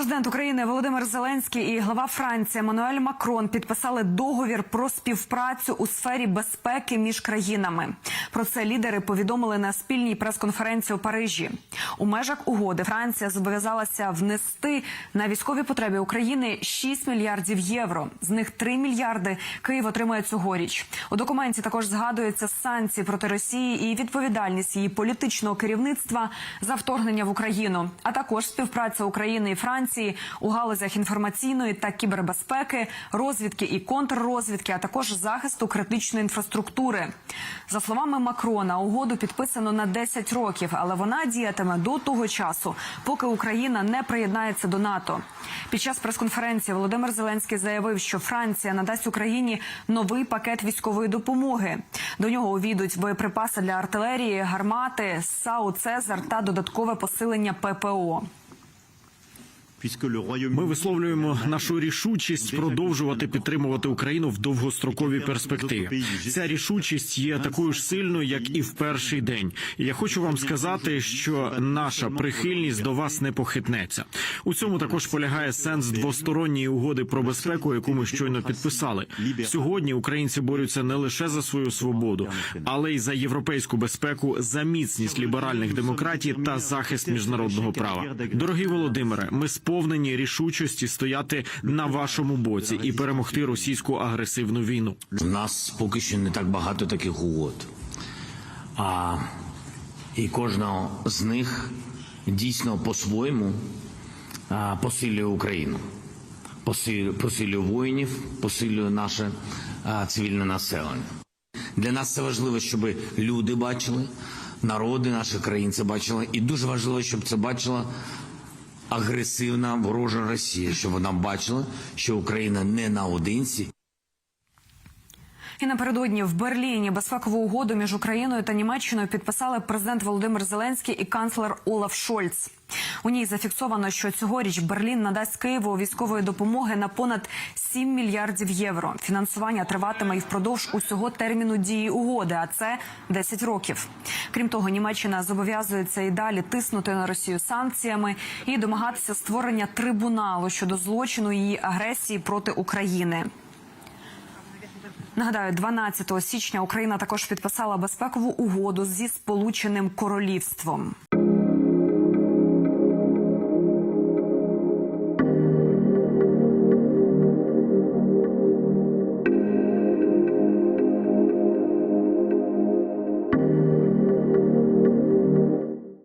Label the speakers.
Speaker 1: Президент України Володимир Зеленський і глава Франції Еммануель Макрон підписали договір про співпрацю у сфері безпеки між країнами. Про це лідери повідомили на спільній прес-конференції у Парижі. У межах угоди Франція зобов'язалася внести на військові потреби України 6 мільярдів євро. З них 3 мільярди Київ отримає цьогоріч. У документі також згадуються санкції проти Росії і відповідальність її політичного керівництва за вторгнення в Україну, а також співпраця України і Франції у галузях інформаційної та кібербезпеки, розвідки і контррозвідки, а також захисту критичної інфраструктури. За словами Макрона, угоду підписано на 10 років, але вона діятиме до того часу, поки Україна не приєднається до НАТО. Під час прес-конференції Володимир Зеленський заявив, що Франція надасть Україні новий пакет військової допомоги. До нього увійдуть боєприпаси для артилерії, гармати, САУ Цезар та додаткове посилення ППО.
Speaker 2: Ми висловлюємо нашу рішучість продовжувати підтримувати Україну в довгостроковій перспективі. Ця рішучість є такою ж сильною, як і в перший день. І я хочу вам сказати, що наша прихильність до вас не похитнеться. У цьому також полягає сенс двосторонньої угоди про безпеку, яку ми щойно підписали. Сьогодні українці борються не лише за свою свободу, але й за європейську безпеку, за міцність ліберальних демократій та захист міжнародного права. Дорогий Володимире, ми сповнені рішучості стояти на вашому боці і перемогти російську агресивну війну.
Speaker 3: У нас поки що не так багато таких угод. А, і кожна з них дійсно по-своєму посилює Україну, посилює воїнів, посилює наше цивільне населення. Для нас це важливо, щоб люди бачили, народи наших країн це бачили, і дуже важливо, щоб це бачила агресивна ворожа Росія, щоб вона бачила, що Україна не наодинці.
Speaker 1: І напередодні в Берліні безпекову угоду між Україною та Німеччиною підписали президент Володимир Зеленський і канцлер Олаф Шольц. У ній зафіксовано, що цьогоріч Берлін надасть Києву військової допомоги на понад 7 мільярдів євро. Фінансування триватиме і впродовж усього терміну дії угоди, а це 10 років. Крім того, Німеччина зобов'язується і далі тиснути на Росію санкціями і домагатися створення трибуналу щодо злочину її агресії проти України. Нагадаю, 12 січня Україна також підписала безпекову угоду зі Сполученим Королівством.